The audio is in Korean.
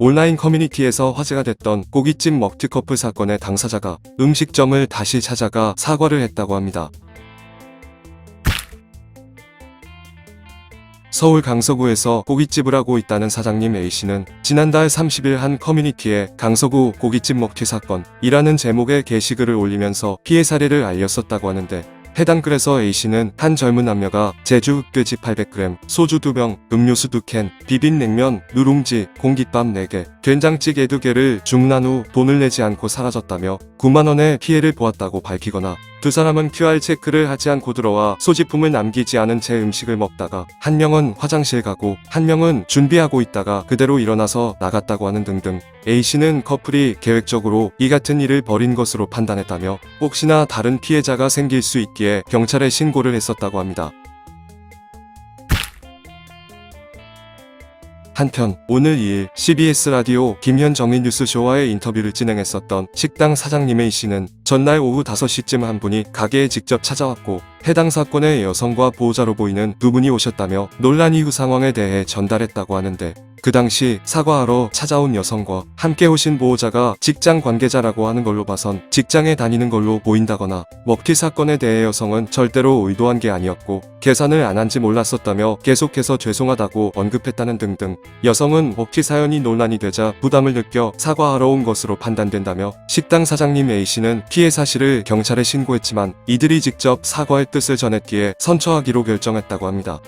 온라인 커뮤니티에서 화제가 됐던 고깃집 먹튀 커플 사건의 당사자가 음식점을 다시 찾아가 사과를 했다고 합니다. 서울 강서구에서 고깃집을 하고 있다는 사장님 A씨는 지난달 30일 한 커뮤니티에 강서구 고깃집 먹튀 사건이라는 제목의 게시글을 올리면서 피해 사례를 알렸었다고 하는데 해당 글에서 A씨는 한 젊은 남녀가 제주 흑돼지 800g, 소주 2병, 음료수 2캔, 비빔냉면, 누룽지, 공깃밥 4개, 된장찌개 2개를 주문한 후 돈을 내지 않고 사라졌다며 9만원의 피해를 보았다고 밝히거나 두 사람은 QR 체크를 하지 않고 들어와 소지품을 남기지 않은 채 음식을 먹다가 한 명은 화장실 가고 한 명은 준비하고 있다가 그대로 일어나서 나갔다고 하는 등등 A씨는 커플이 계획적으로 이 같은 일을 벌인 것으로 판단했다며 혹시나 다른 피해자가 생길 수 있기에 경찰에 신고를 했었다고 합니다. 한편 오늘 2일 CBS 라디오 김현정의 뉴스쇼와의 인터뷰를 진행했었던 식당 사장님의 씨는 전날 오후 5시쯤 한 분이 가게에 직접 찾아왔고 해당 사건의 여성과 보호자로 보이는 두 분이 오셨다며 논란 이후 상황에 대해 전달했다고 하는데 그 당시 사과하러 찾아온 여성과 함께 오신 보호자가 직장 관계자라고 하는 걸로 봐선 직장에 다니는 걸로 보인다거나 먹튀 사건에 대해 여성은 절대로 의도한 게 아니었고 계산을 안 한지 몰랐었다며 계속해서 죄송하다고 언급했다는 등등 여성은 먹튀 사연이 논란이 되자 부담을 느껴 사과하러 온 것으로 판단된다며 식당 사장님 A씨는 피해 사실을 경찰에 신고했지만 이들이 직접 사과의 뜻을 전했기에 선처하기로 결정했다고 합니다.